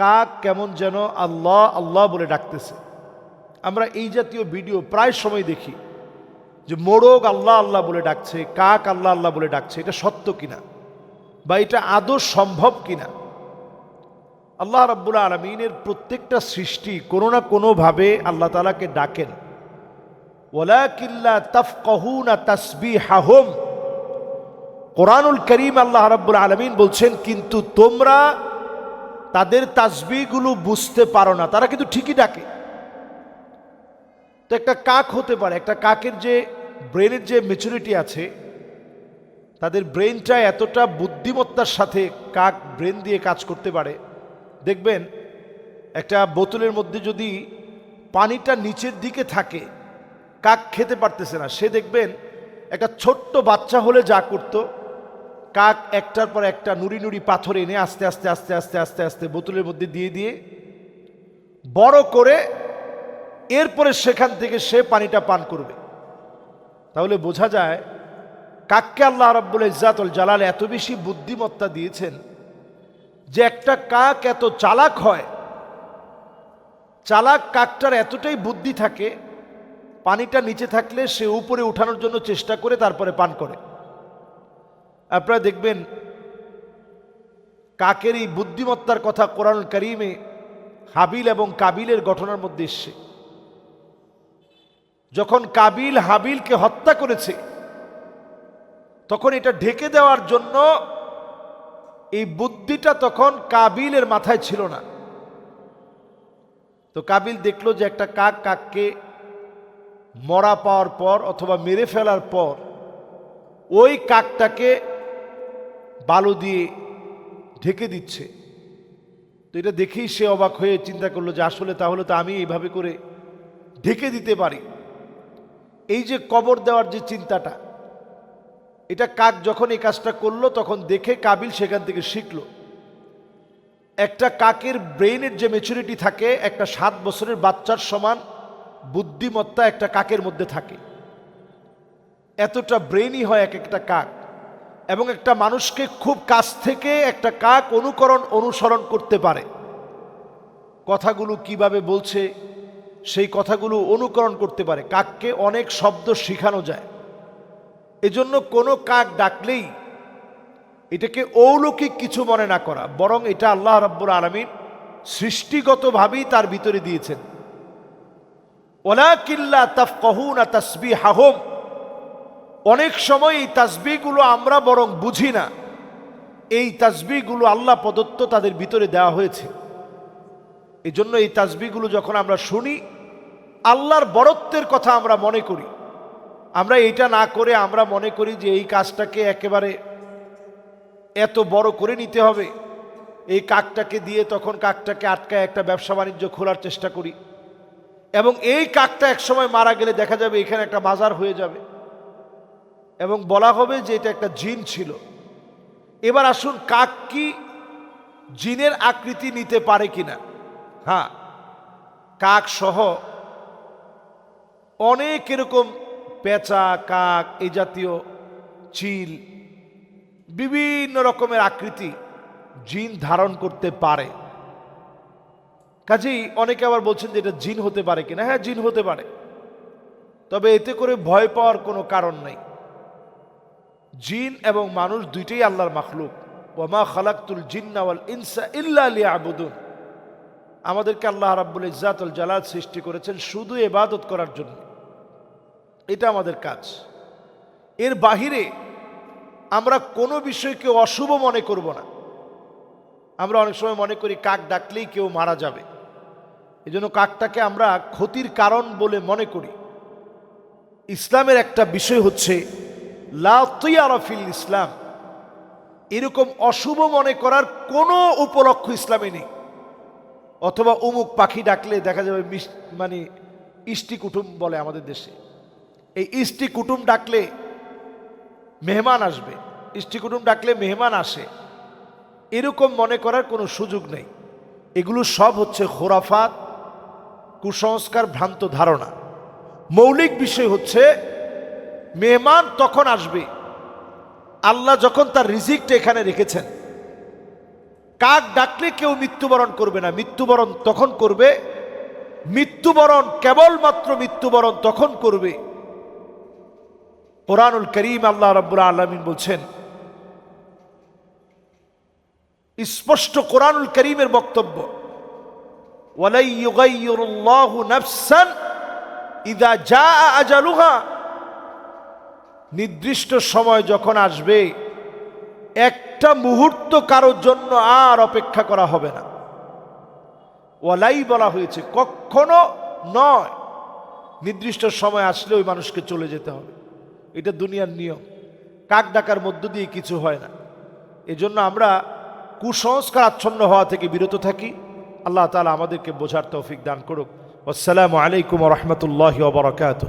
কাক কেমন যেন আল্লাহ আল্লাহ বলে ডাকতেছে। আমরা এই জাতীয় ভিডিও প্রায় সময় দেখি যে মোরগ আল্লাহ আল্লাহ বলে ডাকছে, কাক আল্লাহ আল্লাহ বলে ডাকছে। এটা সত্য কিনা? বা এটা আদৌ সম্ভব কিনা? আল্লাহ রাব্বুল আলমিনের প্রত্যেকটা সৃষ্টি কোনো না কোনোভাবে আল্লাহ তালাকে ডাকেন। ওলাকিল্লা তফকহুনা তসবি হাহম কোরআনুল করিম আল্লাহ রাব্বুল আলমিন বলছেন, কিন্তু তোমরা তাদের তাসবিগুলো বুঝতে পারো না, তারা কিন্তু ঠিকই ডাকে। তো একটা কাক হতে পারে, একটা কাকের যে ব্রেনের যে মেচুরিটি আছে, তাদের ব্রেনটা এতটা বুদ্ধিমত্তার সাথে কাক ব্রেন দিয়ে কাজ করতে পারে। দেখবেন, একটা বোতলের মধ্যে যদি পানিটা নিচের দিকে থাকে, কাক খেতে পারতেছে না। সে দেখবেন, একটা ছোট্ট বাচ্চা হলে যা করতো কাক একটার পর একটা নুড়ি নুড়ি পাথর এনে আস্তে আস্তে আস্তে আস্তে আস্তে আস্তে বোতলের মধ্যে দিয়ে দিয়ে বড় করে এরপরে সেখান থেকে সে পানিটা পান করবে। তাহলে বোঝা যায় কাককে আল্লাহ রব্বুল ইজাতুল জালাল এত বেশি বুদ্ধিমত্তা দিয়েছেন যে একটা কাক এত চালাক হয়, চালাক কাকটার এতটাই বুদ্ধি থাকে, পানিটা নিচে থাকলে সে উপরে উঠানোর জন্য চেষ্টা করে তারপরে পান করে। আপনারা দেখবেন কাকের এই বুদ্ধিমত্তার কথা কোরআন করিমে হাবিল এবং কাবিলের ঘটনার মধ্যে এসছে। যখন কাবিল হাবিলকে হত্যা করেছে, তখন এটা ঢেকে দেওয়ার জন্য এই বুদ্ধিটা তখন কাবিলের মাথায় ছিল না। তো কাবিল দেখল যে একটা কাক কাককে মরা পাওয়ার পর অথবা মেরে ফেলার পর ওই কাকটাকে বালু দিয়ে ঢেকে দিচ্ছে। তো এটা দেখেই সে অবাক হয়ে চিন্তা করল যে আসলে তাহলে তো আমি এইভাবে করে ঢেকে দিতে পারি। এই যে কবর দেওয়ার যে চিন্তাটা, এটা কাক যখন এই কাজটা করল তখন দেখে কাবিল সেখান থেকে শিখলো। একটা কাকের ব্রেইনের যে মেচুরিটি থাকে, একটা সাত বছরের বাচ্চার সমান বুদ্ধিমত্তা একটা কাকের মধ্যে থাকে। এতটা ব্রেইনই হয় এক একটা কাক। এবং একটা মানুষকে খুব কাছ থেকে একটা কাক অনুকরণ অনুসরণ করতে পারে। কথাগুলো কীভাবে বলছে, সেই কথাগুলো অনুকরণ করতে পারে। কাককে অনেক শব্দ শেখানো যায়। এজন্য কোনো কাক ডাকলেই এটাকে অলৌকিক কিছু মনে না করা, বরং এটা আল্লাহ রব্বুর আলমিন সৃষ্টিগতভাবেই তার ভিতরে দিয়েছেন। ওলা কিল্লা তাফ কহুনা তসবি হাহম অনেক সময় এই তাসবিগুলো আমরা বরং বুঝি না। এই তাসবিগুলো আল্লাহ প্রদত্ত তাদের ভিতরে দেওয়া হয়েছে। এই জন্য এই তাসবিগুলো যখন আমরা শুনি, আল্লাহর বরত্বের কথা আমরা মনে করি। আমরা এটা না করে আমরা মনে করি যে এই কাজটাকে একেবারে এত বড় করে নিতে হবে। এই কাকটাকে দিয়ে তখন কাকটাকে আটকায় একটা ব্যবসা বাণিজ্য খোলার চেষ্টা করি। এবং এই কাকটা একসময় মারা গেলে দেখা যাবে এখানে একটা বাজার হয়ে যাবে। এবং বলা হবে যে এটা একটা জিন ছিল। এবার আসুন কাক কি জিনের আকৃতি নিতে পারে কিনা? হ্যাঁ কাক সহ অনেক এরকম পেঁচা, কাক এই জাতীয় চিল, বিভিন্ন রকমের আকৃতি জিন ধারণ করতে পারে। কাজেই অনেকে আবার বলছেন যে এটা জিন হতে পারে কিনা? হ্যাঁ জিন হতে পারে। তবে এতে করে ভয় পাওয়ার কোনো কারণ নেই। জিন এবং মানুষ দুইটাই আল্লাহর মাখলুক। ওমা খালাক্তুল জিন্নাওয়াল ইনসা ইল্লা আবুদুন আমাদেরকে আল্লাহ রাব্বুল ইজাতুল জালাল সৃষ্টি করেছেন শুধু এবাদত করার জন্য। এটা আমাদের কাজ। এর বাহিরে আমরা কোনো বিষয়কে অশুভ মনে করব না। আমরা অনেক সময় মনে করি কাক ডাকলেই কেউ মারা যাবে। এই জন্য কাকটাকে আমরা ক্ষতির কারণ বলে মনে করি। ইসলামের একটা বিষয় হচ্ছে লাফিল ইসলাম। এরকম অশুভ মনে করার কোনো উপলক্ষ ইসলামে নেই। অথবা উমুক পাখি ডাকলে দেখা যাবে মানে ইষ্টি কুটুম বলে আমাদের দেশে। এই ইষ্টি কুটুম ডাকলে মেহমান আসবে। ইষ্টি কুটুম ডাকলে মেহমান আসে। এরকম মনে করার কোনো সুযোগ নেই। এগুলো সব হচ্ছে খোরাফাত, কুসংস্কার ভ্রান্ত ধারণা। মৌলিক বিষয় হচ্ছে মেহমান তখন আসবে। আল্লাহ যখন তার রিজিকটা এখানে রেখেছেন, কাক ডাকলে কেউ মৃত্যুবরণ করবে না। মৃত্যুবরণ তখন করবে, মৃত্যুবরণ কেবলমাত্র মৃত্যুবরণ তখন করবে। কোরআনুল করিম আল্লাহ রব্বুল আলমিন বলছেন, স্পষ্ট কোরআনুল করিমের বক্তব্য, ওয়ালাই ইউগাইয়ুরুল্লাহু নাফসান ইদা যা আজালুহা নির্দিষ্ট সময় যখন আসবে, একটা মুহূর্ত কারোর জন্য আর অপেক্ষা করা হবে না। ওয়ালাই বলা হয়েছে, কখনো নয়, নির্দিষ্ট সময় আসলে ওই মানুষকে চলে যেতে হবে। এটা দুনিয়ার নিয়ম। কাক ডাকার মধ্য দিয়ে কিছু হয় না। এজন্য আমরা কুসংস্কার আচ্ছন্ন হওয়া থেকে বিরত থাকি। আল্লাহ তালা আমাদেরকে বোঝার তৌফিক দান করুক। আসসালামু আলাইকুম রহমতুল্লাহ বরকাত